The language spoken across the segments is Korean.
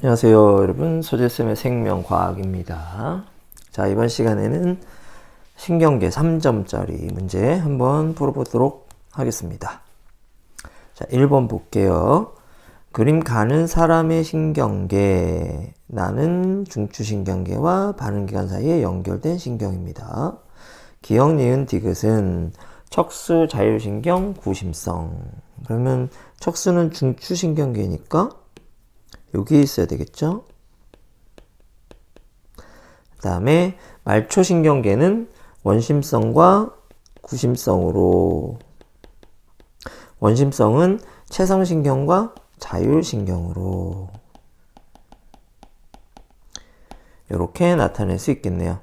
안녕하세요 여러분. 소재쌤의 생명과학입니다. 자 이번 시간에는 신경계 3점짜리 문제 한번 풀어보도록 하겠습니다. 자 1번 볼게요. 그림 가는 사람의 신경계. 나는 중추신경계와 반응기관 사이에 연결된 신경입니다. 기억, 니은, 디귿은 척수, 자율신경, 구심성. 그러면 척수는 중추신경계니까 여기 있어야 되겠죠? 그 다음에 말초신경계는 원심성과 구심성으로 원심성은 체성신경과 자율신경으로 이렇게 나타낼 수 있겠네요.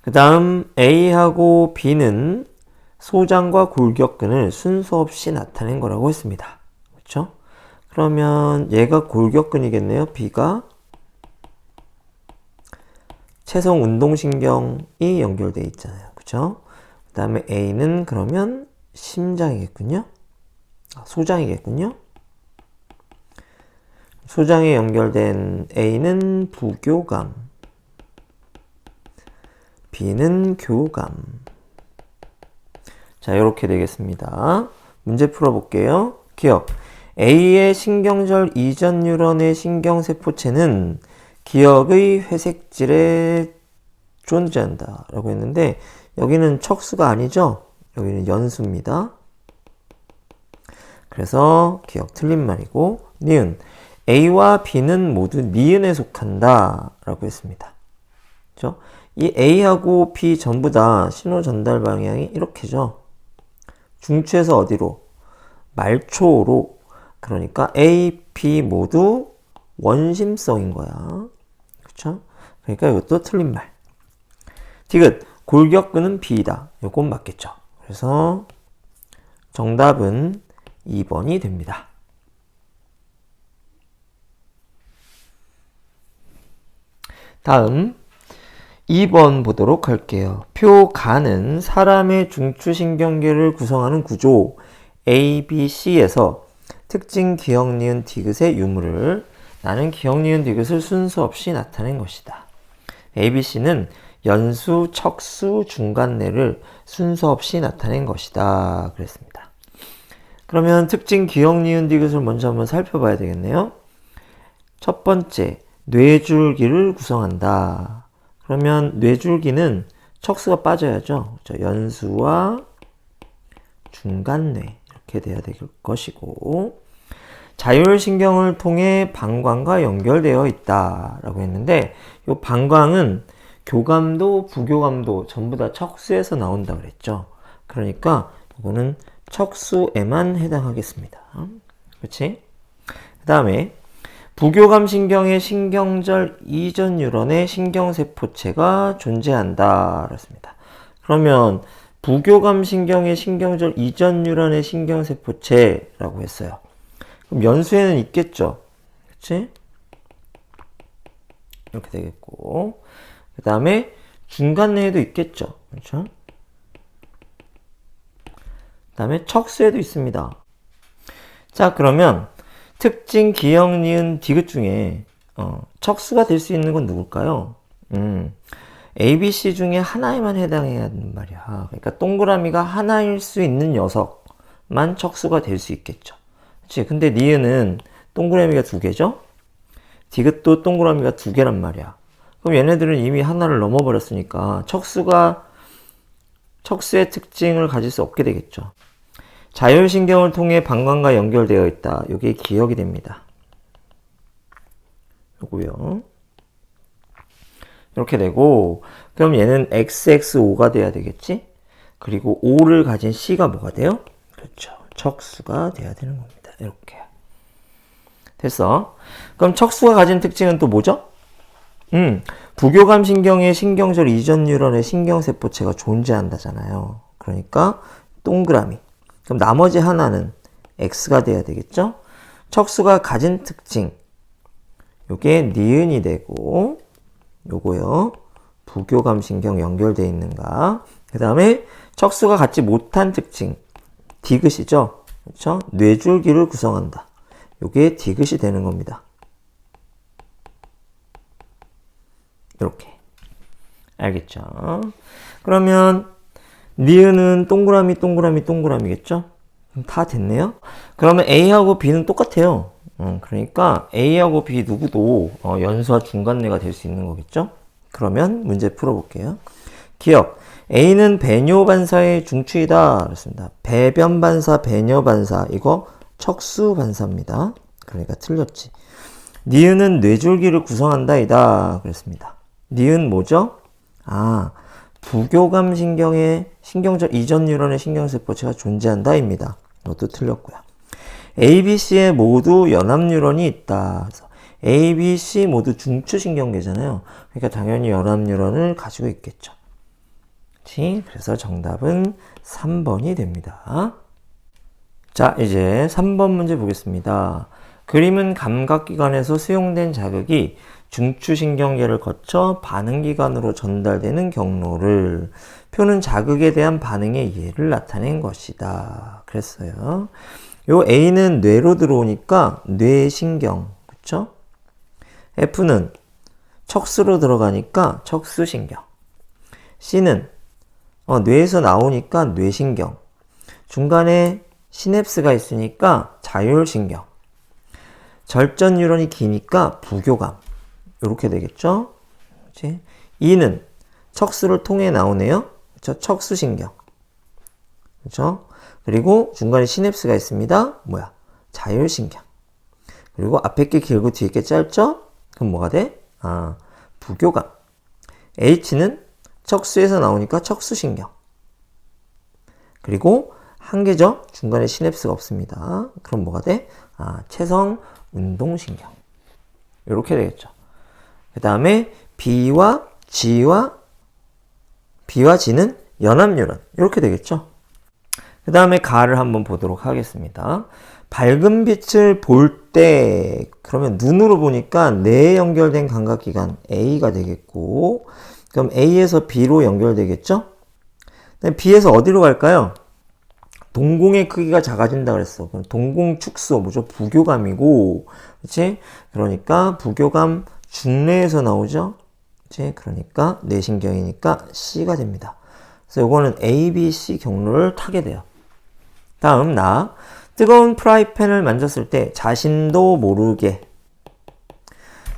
그 다음 A하고 B는 소장과 골격근을 순서 없이 나타낸 거라고 했습니다. 그렇죠? 그러면 얘가 골격근이겠네요. B가 체성 운동신경이 연결되어 있잖아요. 그죠? 그 다음에 A는 그러면 심장이겠군요. 아, 소장이겠군요. 소장에 연결된 A는 부교감, B는 교감. 자, 이렇게 되겠습니다. 문제 풀어볼게요. 기억. A의 신경절 이전 뉴런의 신경세포체는 기억의 회색질에 존재한다 라고 했는데 여기는 척수가 아니죠? 여기는 연수입니다. 그래서 기억 틀린 말이고 니은 A와 B는 모두 니은에 속한다 라고 했습니다. 그렇죠? 이 A하고 B 전부 다 신호 전달 방향이 이렇게죠. 중추에서 어디로? 말초로 그러니까 A, B 모두 원심성인 거야 그쵸? 그러니까 이것도 틀린 말. 디귿, 골격근은 B이다. 이건 맞겠죠. 그래서 정답은 2번이 됩니다. 다음 2번 보도록 할게요. 표 가는 사람의 중추신경계를 구성하는 구조 A, B, C에서 특징 기억, 니은, 디귿의 유무를 나는 기억, 니은, 디귿을 순서 없이 나타낸 것이다. ABC는 연수, 척수, 중간내를 순서 없이 나타낸 것이다. 그랬습니다. 그러면 특징 기억, 니은, 디귿을 먼저 한번 살펴봐야 되겠네요. 첫 번째, 뇌줄기를 구성한다. 그러면 뇌줄기는 척수가 빠져야죠. 연수와 중간뇌 이렇게 돼야 될 것이고 자율신경을 통해 방광과 연결되어 있다라고 했는데 이 방광은 교감도 부교감도 전부 다 척수에서 나온다 그랬죠. 그러니까 이거는 척수에만 해당하겠습니다. 그렇지? 그 다음에 부교감 신경의 신경절 이전 뉴런의 신경세포체가 존재한다. 그렇습니다. 그러면 부교감 신경의 신경절 이전 뉴런의 신경세포체라고 했어요. 그럼 연수에는 있겠죠. 그치? 이렇게 되겠고. 그 다음에 중간 내에도 있겠죠. 그렇죠? 그 다음에 척수에도 있습니다. 자, 그러면 특징, 기억, 니은, 디귿 중에 어, 척수가 될 수 있는 건 누굴까요? 음, ABC 중에 하나에만 해당해야 하는 말이야. 그러니까 동그라미가 하나일 수 있는 녀석만 척수가 될 수 있겠죠. 그치? 근데 니은은 동그라미가 두 개죠? 디귿도 동그라미가 두 개란 말이야. 그럼 얘네들은 이미 하나를 넘어버렸으니까 척수가 척수의 특징을 가질 수 없게 되겠죠. 자율신경을 통해 방광과 연결되어 있다. 이게 기억이 됩니다. 요거요. 이렇게 되고 그럼 얘는 XXO가 돼야 되겠지? 그리고 O를 가진 C가 뭐가 돼요? 그렇죠. 척수가 돼야 되는 겁니다. 이렇게. 됐어. 그럼 척수가 가진 특징은 또 뭐죠? 음, 부교감 신경의 신경절 이전 뉴런의 신경세포체가 존재한다잖아요. 그러니까 동그라미. 그럼 나머지 하나는 X가 돼야 되겠죠? 척수가 가진 특징. 요게 니은이 되고 요거요. 부교감 신경 연결되어 있는가. 그 다음에 척수가 갖지 못한 특징. 디귿이죠. 그렇죠? 뇌줄기를 구성한다. 요게 디귿이 되는 겁니다. 이렇게. 알겠죠? 그러면 니은은 동그라미, 동그라미, 동그라미겠죠? 다 됐네요? 그러면 A하고 B는 똑같아요. 음, 그러니까 A하고 B 누구도 어, 연수와 중간내가 될 수 있는 거겠죠? 그러면 문제 풀어볼게요. 기억. A는 배뇨 반사의 중추이다. 그렇습니다. 배변 반사, 배뇨 반사. 이거 척수 반사입니다. 그러니까 틀렸지. 니은은 뇌줄기를 구성한다이다. 그랬습니다. 니은 뭐죠? 아, 부교감 신경의 신경절 이전 뉴런의 신경세포체가 존재한다입니다. 이것도 틀렸고요. A, B, C에 모두 연합 뉴런이 있다. A, B, C 모두 중추 신경계잖아요. 그러니까 당연히 연합 뉴런을 가지고 있겠죠. 그렇지? 그래서 정답은 3번이 됩니다. 자, 이제 3번 문제 보겠습니다. 그림은 감각기관에서 수용된 자극이 중추신경계를 거쳐 반응기관으로 전달되는 경로를 표는 자극에 대한 반응의 예를 나타낸 것이다. 그랬어요. 요 A는 뇌로 들어오니까 뇌신경, 그쵸? F는 척수로 들어가니까 척수신경. C는 어, 뇌에서 나오니까 뇌신경. 중간에 시냅스가 있으니까 자율신경. 절전 뉴런이 기니까 부교감. 이렇게 되겠죠? 그치? E는 척수를 통해 나오네요. 그쵸? 척수신경. 그쵸? 그리고 중간에 시냅스가 있습니다. 뭐야? 자율신경. 그리고 앞에 게 길고 뒤에 게 짧죠? 그럼 뭐가 돼? 아, 부교감. H는 척수에서 나오니까 척수신경. 그리고 한 개죠? 중간에 시냅스가 없습니다. 그럼 뭐가 돼? 아, 체성 운동신경. 이렇게 되겠죠. 그 다음에 B와 G와 B와 G는 연합뉴런. 이렇게 되겠죠. 그 다음에 가를 한번 보도록 하겠습니다. 밝은 빛을 볼 때, 그러면 눈으로 보니까 뇌에 연결된 감각기관 A가 되겠고, 그럼 A에서 B로 연결되겠죠? B에서 어디로 갈까요? 동공의 크기가 작아진다 그랬어. 그럼 동공 축소, 뭐죠? 부교감이고, 그치? 그러니까 부교감 중뇌에서 나오죠? 그치? 그러니까 뇌신경이니까 C가 됩니다. 그래서 이거는 A, B, C 경로를 타게 돼요. 다음 나 뜨거운 프라이팬을 만졌을 때 자신도 모르게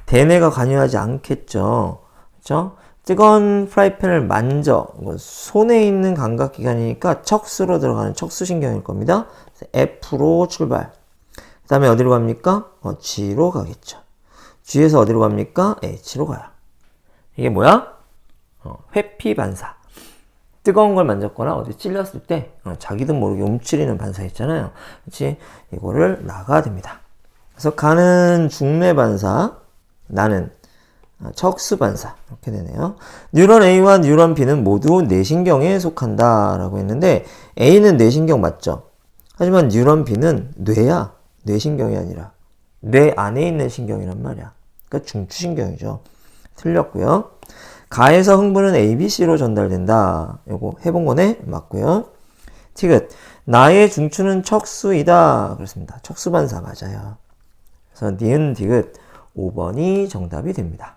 대뇌가 관여하지 않겠죠. 그렇죠? 뜨거운 프라이팬을 만져 손에 있는 감각기관이니까 척수로 들어가는 척수신경일 겁니다. F로 출발. 그 다음에 어디로 갑니까? 어, G로 가겠죠. G에서 어디로 갑니까? H로 가요. 이게 뭐야? 어, 회피 반사. 뜨거운 걸 만졌거나 어디 찔렸을 때 어, 자기도 모르게 움츠리는 반사 있잖아요. 그렇지? 이거를 나가야 됩니다. 그래서 가는 중뇌 반사, 나는 어, 척수 반사 이렇게 되네요. 뉴런 A와 뉴런 B는 모두 뇌신경에 속한다 라고 했는데 A는 뇌신경 맞죠? 하지만 뉴런 B는 뇌야. 뇌신경이 아니라 뇌 안에 있는 신경이란 말이야. 그러니까 중추신경이죠. 틀렸고요. 가에서 흥분은 ABC로 전달된다. 요거 해본 거네? 맞고요. 티귿. 나의 중추는 척수이다. 그렇습니다. 척수반사 맞아요. 그래서 니은 디귿 5번이 정답이 됩니다.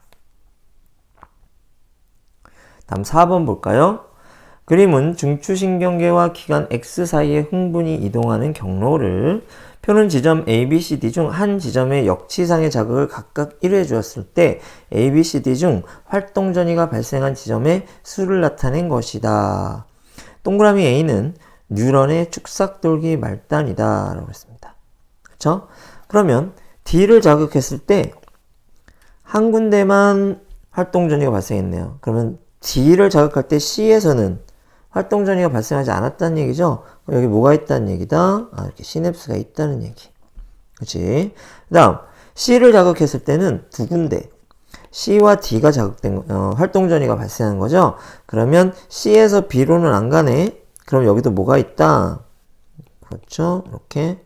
다음 4번 볼까요? 그림은 중추신경계와 기관 X 사이의 흥분이 이동하는 경로를 표는 지점 A, B, C, D 중 한 지점의 역치상의 자극을 각각 1회 주었을 때 A, B, C, D 중 활동 전이가 발생한 지점의 수를 나타낸 것이다. 동그라미 A는 뉴런의 축삭돌기 말단이다. 라고 했습니다. 그쵸? 그러면 D를 자극했을 때 한 군데만 활동 전이가 발생했네요. 그러면 D를 자극할 때 C에서는 활동 전이가 발생하지 않았다는 얘기죠. 여기 뭐가 있다는 얘기다? 아, 이렇게 시냅스가 있다는 얘기. 그렇지? 그다음 C를 자극했을 때는 두 군데 C와 D가 자극된 어, 활동 전이가 발생한 거죠. 그러면 C에서 B로는 안 가네. 그럼 여기도 뭐가 있다? 그렇죠? 이렇게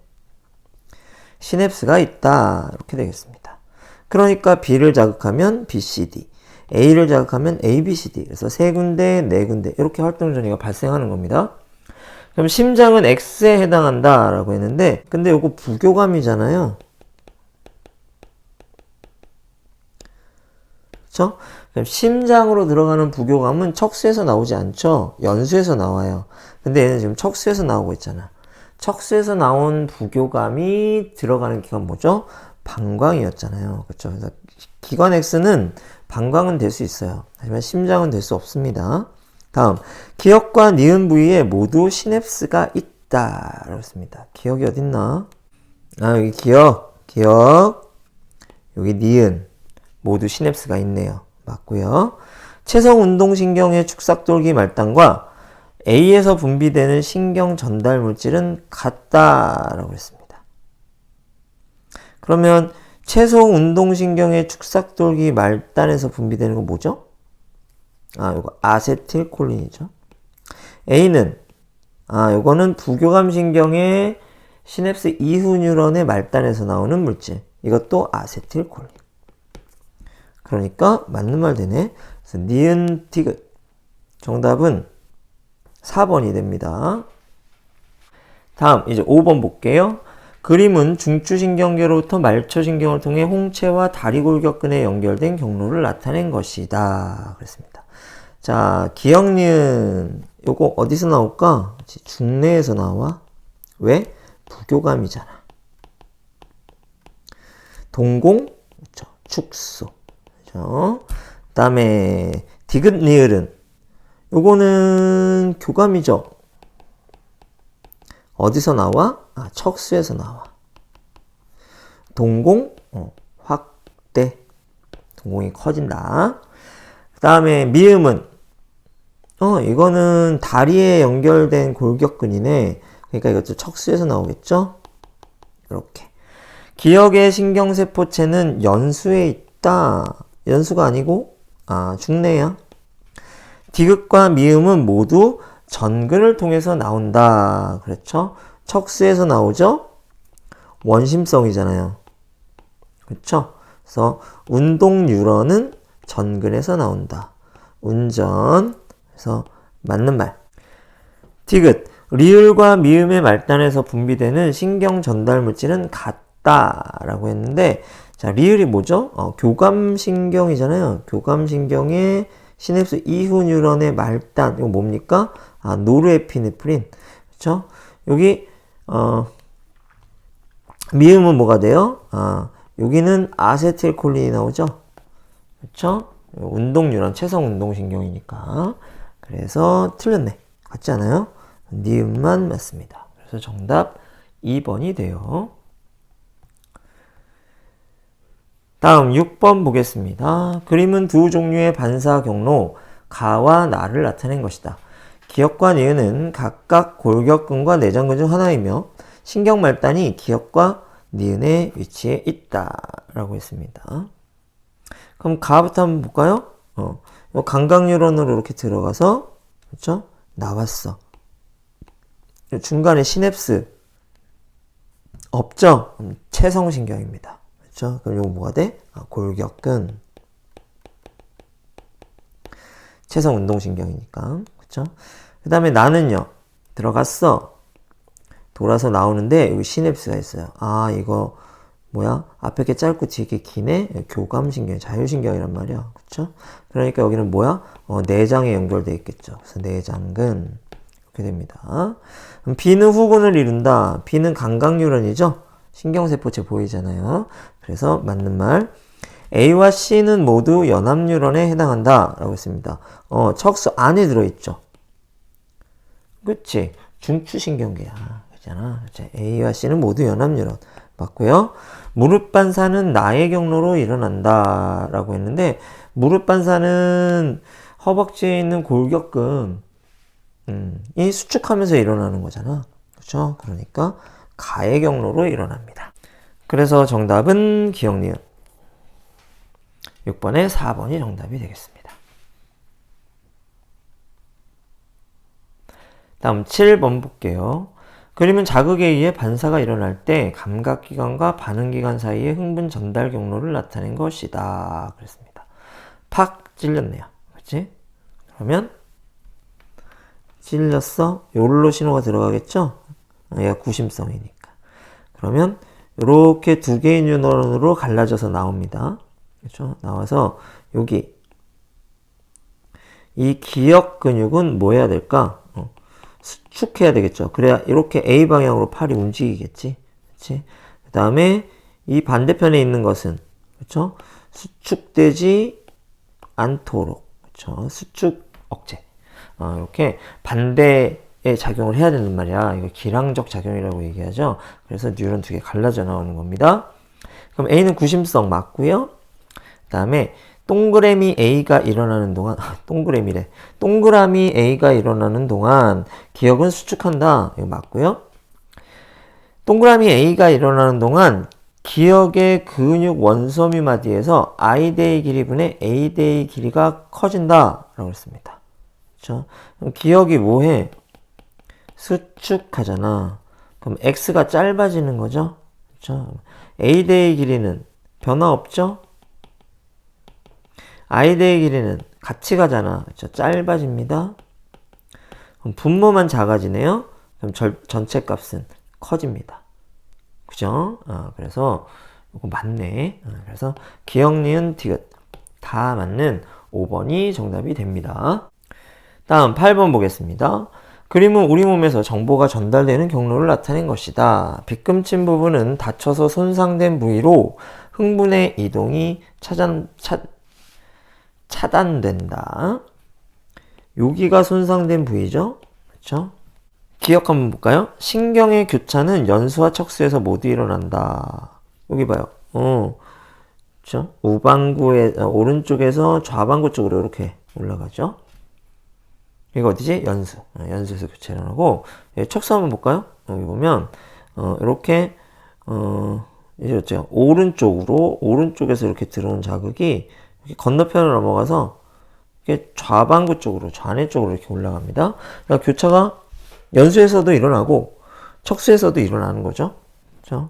시냅스가 있다. 이렇게 되겠습니다. 그러니까 B를 자극하면 BCD. A를 자극하면 A, B, C, D. 그래서 세 군데, 네 군데 이렇게 활동 전이가 발생하는 겁니다. 그럼 심장은 X에 해당한다라고 했는데 근데 이거 부교감이잖아요. 그렇죠? 그럼 심장으로 들어가는 부교감은 척수에서 나오지 않죠. 연수에서 나와요. 근데 얘는 지금 척수에서 나오고 있잖아. 척수에서 나온 부교감이 들어가는 기관 뭐죠? 방광이었잖아요. 그렇죠? 그래서 기관 X는 방광은 될 수 있어요. 하지만 심장은 될 수 없습니다. 다음 기억과 니은 부위에 모두 시냅스가 있다. 라고 했습니다. 기억이 어딨나? 아 여기 기억, 기억, 여기 니은 모두 시냅스가 있네요. 맞고요. 체성 운동신경의 축삭돌기 말단과 A에서 분비되는 신경 전달 물질은 같다라고 했습니다. 그러면 체성 운동신경의 축삭돌기 말단에서 분비되는 건 뭐죠? 아, 이거 아세틸콜린이죠. A는 아, 요거는 부교감 신경의 시냅스 이후 뉴런의 말단에서 나오는 물질. 이것도 아세틸콜린. 그러니까 맞는 말 되네. 그래서 니은 티귿. 정답은 4번이 됩니다. 다음 이제 5번 볼게요. 그림은 중추신경계로부터 말초신경을 통해 홍채와 다리골격근에 연결된 경로를 나타낸 것이다. 그랬습니다. 자, 기억니은 요거 어디서 나올까? 중뇌에서 나와. 왜? 부교감이잖아. 동공, 그렇죠. 축소. 그렇죠. 그다음에 디귿니을은 요거는 교감이죠. 어디서 나와? 아, 척수에서 나와. 동공 어, 확대. 동공이 커진다. 그 다음에 미음은 어 이거는 다리에 연결된 골격근이네. 그러니까 이것도 척수에서 나오겠죠? 이렇게. 기억의 신경세포체는 연수에 있다. 연수가 아니고 아 중뇌야. 디귿과 미음은 모두 전근을 통해서 나온다. 그렇죠? 척수에서 나오죠? 원심성이잖아요. 그렇죠? 그래서 운동 뉴런은 전근에서 나온다. 운전. 그래서 맞는 말. 디귿. 리을과 미음의 말단에서 분비되는 신경 전달 물질은 같다라고 했는데 자, 리을이 뭐죠? 어, 교감신경이잖아요. 교감신경의 시냅스 이후 뉴런의 말단 이거 뭡니까? 아, 노르에피네프린. 그렇죠? 여기 어 미음은 뭐가 돼요? 아, 여기는 아세틸콜린이 나오죠. 그렇죠? 운동 뉴런 체성 운동 신경이니까. 그래서 틀렸네. 같지 않아요? 니음만 맞습니다. 그래서 정답 2번이 돼요. 다음 6번 보겠습니다. 그림은 두 종류의 반사 경로 가와 나를 나타낸 것이다. 기억과 니은은 각각 골격근과 내장근 중 하나이며 신경 말단이 기억과 니은의 위치에 있다라고 했습니다. 그럼 가부터 한번 볼까요? 어, 감각 뉴런으로 이렇게 들어가서 그렇죠? 나왔어. 중간에 시냅스 없죠? 체성신경입니다. 그렇죠? 그럼 이거 뭐가 돼? 아, 골격근. 체성 운동신경이니까. 그렇죠? 그 다음에 나는요. 들어갔어. 돌아서 나오는데 여기 시냅스가 있어요. 아, 이거 뭐야? 앞에 게 짧고 뒤에 게 기네? 교감신경, 자율신경이란 말이야. 그렇죠? 그러니까 여기는 뭐야? 어, 내장에 연결돼 있겠죠. 그래서 내장근 이렇게 됩니다. B는 후근을 이룬다. B는 감각뉴런이죠. 신경세포체 보이잖아요. 그래서 맞는 말. A와 C는 모두 연합뉴런에 해당한다. 라고 했습니다. 어, 척수 안에 들어있죠. 그치? 중추신경계야. 그잖아. A와 C는 모두 연합뉴런. 맞고요. 무릎 반사는 나의 경로로 일어난다. 라고 했는데, 무릎 반사는 허벅지에 있는 골격근, 음, 이 수축하면서 일어나는 거잖아. 그렇죠? 그러니까 가의 경로로 일어납니다. 그래서 정답은 기억니은 6번에 4번이 정답이 되겠습니다. 다음 7번 볼게요. 그림은 자극에 의해 반사가 일어날 때 감각기관과 반응기관 사이의 흥분 전달 경로를 나타낸 것이다. 그랬습니다. 팍 찔렸네요. 그렇지? 그러면 찔렸어? 요로 신호가 들어가겠죠? 얘가 구심성이니까. 그러면 이렇게 두 개의 뉴런으로 갈라져서 나옵니다. 그렇죠? 나와서 여기 이 기역 근육은 뭐 해야 될까? 어, 수축해야 되겠죠. 그래야 이렇게 A 방향으로 팔이 움직이겠지. 그렇지? 그다음에 이 반대편에 있는 것은 그렇죠? 수축되지 않도록 그렇죠? 수축 억제. 어, 이렇게 반대의 작용을 해야 되는 말이야. 이거 기량적 작용이라고 얘기하죠. 그래서 뉴런 두 개 갈라져 나오는 겁니다. 그럼 A는 구심성 맞고요. 그다음에 동그라미 A가 일어나는 동안 동그라미래. 동그라미 A가 일어나는 동안 기억은 수축한다. 이거 맞고요. 동그라미 A가 일어나는 동안 기억의 근육 원섬유 마디에서 i대의 길이 분의 a대의 길이가 커진다 라고 했습니다. 그렇죠? 그럼 기억이 뭐해? 수축하잖아. 그럼 x가 짧아지는 거죠. 그렇죠? a대의 길이는 변화 없죠? I대의 길이는 같이 가잖아. 그렇죠? 짧아집니다. 그럼 분모만 작아지네요. 그럼 절, 전체 값은 커집니다. 그죠? 어, 그래서 이거 맞네. 어, 그래서 기억, 니은, 디귿 다 맞는 5번이 정답이 됩니다. 다음 8번 보겠습니다. 그림은 우리 몸에서 정보가 전달되는 경로를 나타낸 것이다. 빗금친 부분은 다쳐서 손상된 부위로 흥분의 이동이 차단, 차, 차단된다. 여기가 손상된 부위죠? 그렇죠? 기억 한번 볼까요? 신경의 교차는 연수와 척수에서 모두 일어난다. 여기 봐요. 어, 그렇죠? 우방구의 어, 오른쪽에서 좌방구 쪽으로 이렇게 올라가죠. 이거 어디지? 연수. 어, 연수에서 교차 일어나고 예, 척수 한번 볼까요? 여기 보면 어, 이렇게 어, 이제 어째요? 오른쪽으로 오른쪽에서 이렇게 들어온 자극이 건너편으로 넘어가서 이게 좌방구 쪽으로 좌뇌 쪽으로 이렇게 올라갑니다. 그러니까 교차가 연수에서도 일어나고 척수에서도 일어나는 거죠. 그렇죠?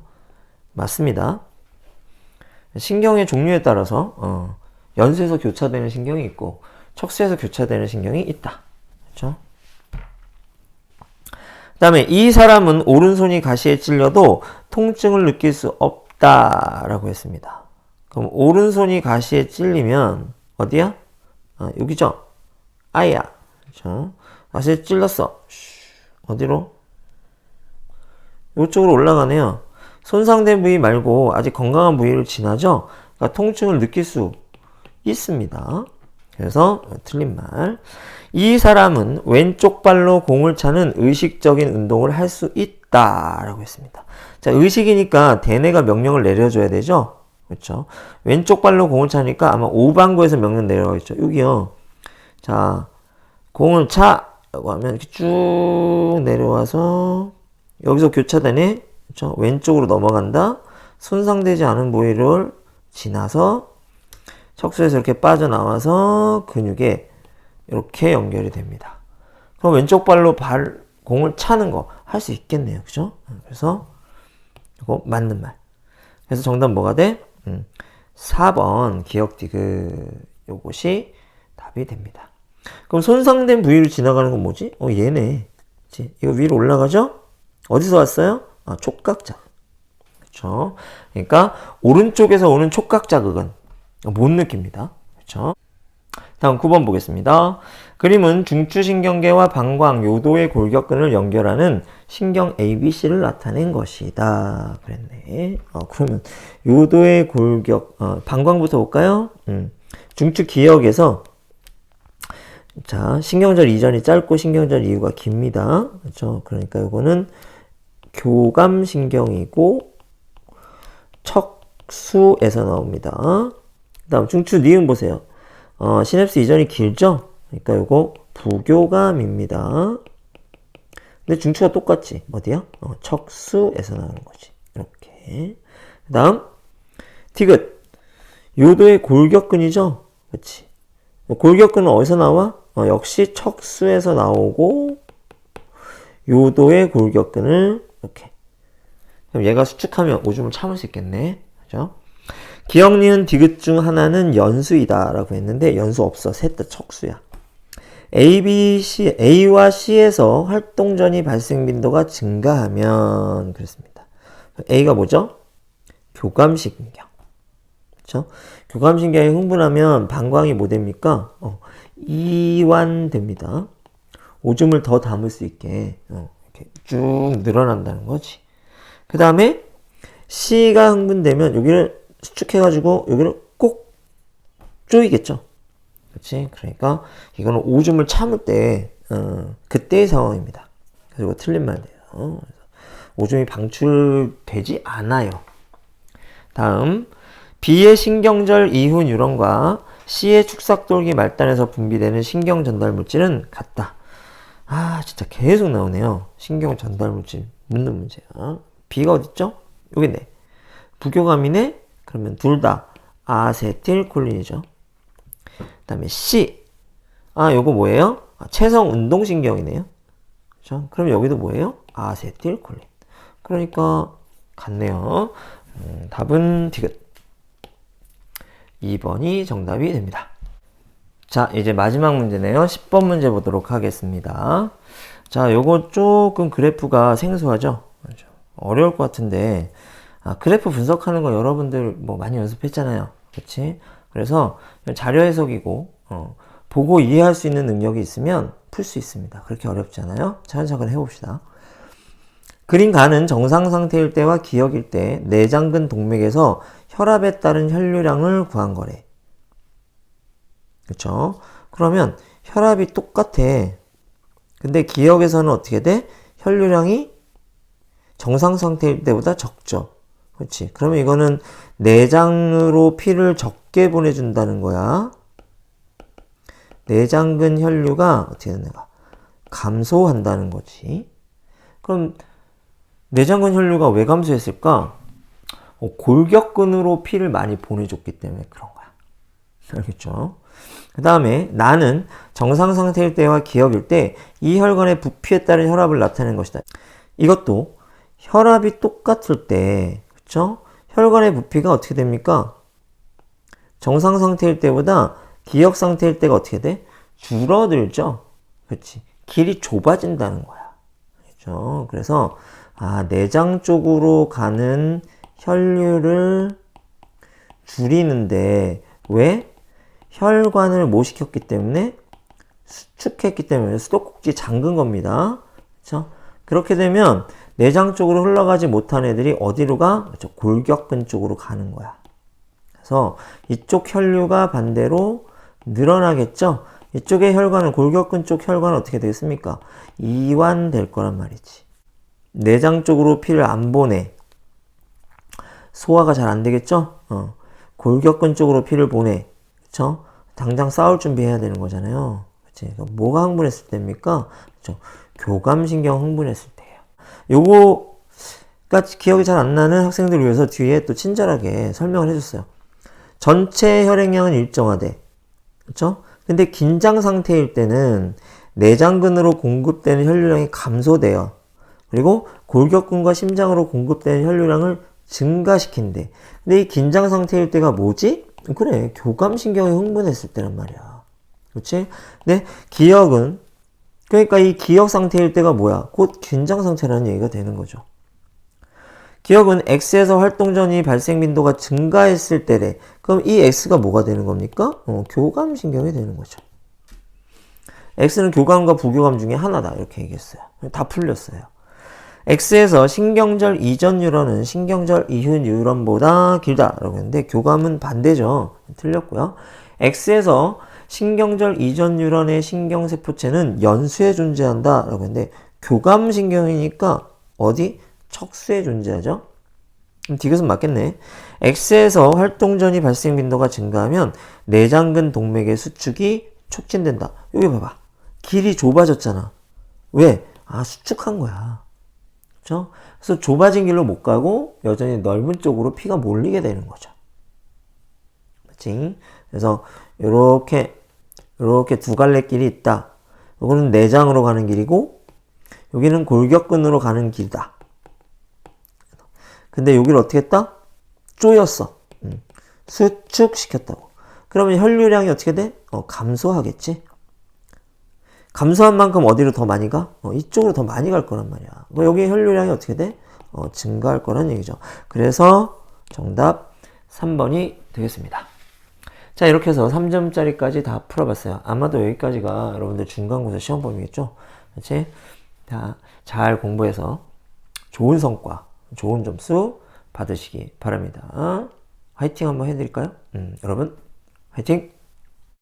맞습니다. 신경의 종류에 따라서 어, 연수에서 교차되는 신경이 있고 척수에서 교차되는 신경이 있다. 그렇죠? 그다음에 이 사람은 오른손이 가시에 찔려도 통증을 느낄 수 없다라고 했습니다. 그럼 오른손이 가시에 찔리면 어디야? 아, 여기죠. 아야. 그렇죠? 가시에 찔렀어. 어디로? 이쪽으로 올라가네요. 손상된 부위 말고 아직 건강한 부위를 지나죠? 그러니까 통증을 느낄 수 있습니다. 그래서 틀린 말. 이 사람은 왼쪽 발로 공을 차는 의식적인 운동을 할 수 있다 라고 했습니다. 자, 의식이니까 대뇌가 명령을 내려줘야 되죠? 그렇죠? 왼쪽 발로 공을 차니까 아마 오방구에서 명령 내려가겠죠. 여기요. 자, 공을 차! 라고 하면 이렇게 쭉 내려와서 여기서 교차되네. 그렇죠? 왼쪽으로 넘어간다. 손상되지 않은 부위를 지나서 척수에서 이렇게 빠져나와서 근육에 이렇게 연결이 됩니다. 그럼 왼쪽 발로 발 공을 차는 거 할 수 있겠네요. 그죠? 그래서 이거 맞는 말. 그래서 정답 뭐가 돼? 음, 4번 기억 디귿 요것이 답이 됩니다. 그럼 손상된 부위를 지나가는 건 뭐지? 어, 얘네. 그치? 이거 위로 올라가죠? 어디서 왔어요? 아, 촉각 자극. 그쵸? 그러니까, 오른쪽에서 오는 촉각 자극은 못 느낍니다. 그쵸? 다음 9번 보겠습니다. 그림은 중추신경계와 방광, 요도의 골격근을 연결하는 신경 ABC를 나타낸 것이다. 그랬네. 어, 그러면 요도의 골격, 어, 방광부터 볼까요? 음, 중추 기역에서 자, 신경절 이전이 짧고 신경절 이후가 깁니다. 그렇죠? 그러니까 이거는 교감신경이고 척수에서 나옵니다. 다음 중추 니은 보세요. 어, 시냅스 이전이 길죠? 그러니까 이거 부교감입니다. 근데 중추가 똑같지. 어디야? 어, 척수에서 나오는 거지. 이렇게. 그 다음 디귿. 요도의 골격근이죠? 그렇지. 골격근은 어디서 나와? 어, 역시 척수에서 나오고 요도의 골격근을 이렇게 그럼 얘가 수축하면 오줌을 참을 수 있겠네 그죠? 기억 니은 디귿 중 하나는 연수이다 라고 했는데 연수 없어 셋 다 척수야 A, B, C, A와 C에서 활동 전이 발생 빈도가 증가하면 그렇습니다 A가 뭐죠? 교감신경 그렇죠? 교감신경이 흥분하면 방광이 뭐 됩니까? 어, 이완됩니다. 오줌을 더 담을 수 있게 어, 이렇게 쭉 늘어난다는 거지. 그 다음에 C가 흥분되면 여기를 수축해가지고 여기를 꼭 조이겠죠. 그렇지? 그러니까 이거는 오줌을 참을 때 어, 그때의 상황입니다. 그리고 틀린 말이에요. 어, 오줌이 방출되지 않아요. 다음 B의 신경절 이후 뉴런과 C의 축삭돌기 말단에서 분비되는 신경 전달 물질은 같다. 아 진짜 계속 나오네요. 신경 전달 물질 묻는 문제야. B가 어딨죠? 여기 있네. 부교감이네? 그러면 둘 다 아세틸콜린이죠. 그 다음에 C. 아, 요거 뭐예요? 아, 체성 운동신경이네요. 그죠? 그럼 여기도 뭐예요? 아세틸콜린. 그러니까 같네요. 음, 답은 디귿. 2번이 정답이 됩니다. 자, 이제 마지막 문제네요. 10번 문제 보도록 하겠습니다. 자, 요거 조금 그래프가 생소하죠? 어려울 것 같은데, 아, 그래프 분석하는 거 여러분들 뭐 많이 연습했잖아요. 그렇지? 그래서 자료 해석이고, 어, 보고 이해할 수 있는 능력이 있으면 풀 수 있습니다. 그렇게 어렵지 않아요? 차근차근 해봅시다. 그림 가는 정상 상태일 때와 기억일 때 내장근 동맥에서 혈압에 따른 혈류량을 구한 거래. 그쵸? 그러면 혈압이 똑같아. 근데 기억에서는 어떻게 돼? 혈류량이 정상 상태일 때보다 적죠. 그렇지. 그러면 이거는 내장으로 피를 적 게 보내준다는 거야. 내장근 혈류가 어떻게 되는가? 감소한다는 거지. 그럼 내장근 혈류가 왜 감소했을까? 어, 골격근으로 피를 많이 보내줬기 때문에 그런 거야. 알겠죠? 그 다음에 나는 정상 상태일 때와 기억일 때 이 혈관의 부피에 따른 혈압을 나타내는 것이다. 이것도 혈압이 똑같을 때, 그쵸? 혈관의 부피가 어떻게 됩니까? 정상 상태일 때보다 기억 상태일 때가 어떻게 돼? 줄어들죠? 그치? 길이 좁아진다는 거야. 그죠? 그래서, 아, 내장 쪽으로 가는 혈류를 줄이는데, 왜? 혈관을 못 시켰기 때문에 수축했기 때문에 수도꼭지 잠근 겁니다. 그렇죠? 그렇게 되면 내장 쪽으로 흘러가지 못한 애들이 어디로 가? 그렇죠? 골격근 쪽으로 가는 거야. 그래서 이쪽 혈류가 반대로 늘어나겠죠? 이쪽의 혈관은 골격근 쪽 혈관은 어떻게 되겠습니까? 이완될 거란 말이지. 내장 쪽으로 피를 안 보내. 소화가 잘 안 되겠죠? 어. 골격근 쪽으로 피를 보내. 그쵸? 당장 싸울 준비해야 되는 거잖아요. 그치? 뭐가 흥분했을 때입니까? 그쵸? 교감신경 흥분했을 때예요. 요거가 기억이 잘 안 나는 학생들을 위해서 뒤에 또 친절하게 설명을 해줬어요. 전체 혈액량은 일정하대. 그쵸? 근데 긴장 상태일 때는 내장근으로 공급되는 혈류량이 감소돼요. 그리고 골격근과 심장으로 공급되는 혈류량을 증가시킨대. 근데 이 긴장 상태일 때가 뭐지? 그래, 교감신경이 흥분했을 때란 말이야. 그렇지? 근데 기억은 그러니까 이 기억 상태일 때가 뭐야? 곧 긴장 상태라는 얘기가 되는 거죠. 기억은 X에서 활동 전이 발생 빈도가 증가했을 때래. 그럼 이 X가 뭐가 되는 겁니까? 어, 교감신경이 되는 거죠. X는 교감과 부교감 중에 하나다. 이렇게 얘기했어요. 다 풀렸어요. X에서 신경절 이전 뉴런은 신경절 이후 뉴런보다 길다라고 했는데 교감은 반대죠. 틀렸고요. X에서 신경절 이전 뉴런의 신경세포체는 연수에 존재한다라고 했는데 교감신경이니까 어디? 척수에 존재하죠. 디귿은 맞겠네. X에서 활동 전이 발생 빈도가 증가하면 내장근 동맥의 수축이 촉진된다. 여기 봐봐. 길이 좁아졌잖아. 왜? 아, 수축한 거야. 그렇죠? 그래서 좁아진 길로 못 가고 여전히 넓은 쪽으로 피가 몰리게 되는 거죠. 그렇지? 그래서 이렇게 이렇게 두 갈래 길이 있다. 이거는 내장으로 가는 길이고 여기는 골격근으로 가는 길이다. 근데 여기를 어떻게 했다? 쪼였어. 음. 수축시켰다고. 그러면 혈류량이 어떻게 돼? 어, 감소하겠지? 감소한 만큼 어디로 더 많이 가? 어, 이쪽으로 더 많이 갈 거란 말이야. 뭐 여기 혈류량이 어떻게 돼? 어, 증가할 거란 얘기죠. 그래서 정답 3번이 되겠습니다. 자 이렇게 해서 3점짜리까지 다 풀어봤어요. 아마도 여기까지가 여러분들 중간고사 시험 범위겠죠? 그렇지? 다 잘 공부해서 좋은 성과, 좋은 점수, 받으시기 바랍니다. 어? 화이팅 한번 해드릴까요? 음, 여러분, 화이팅!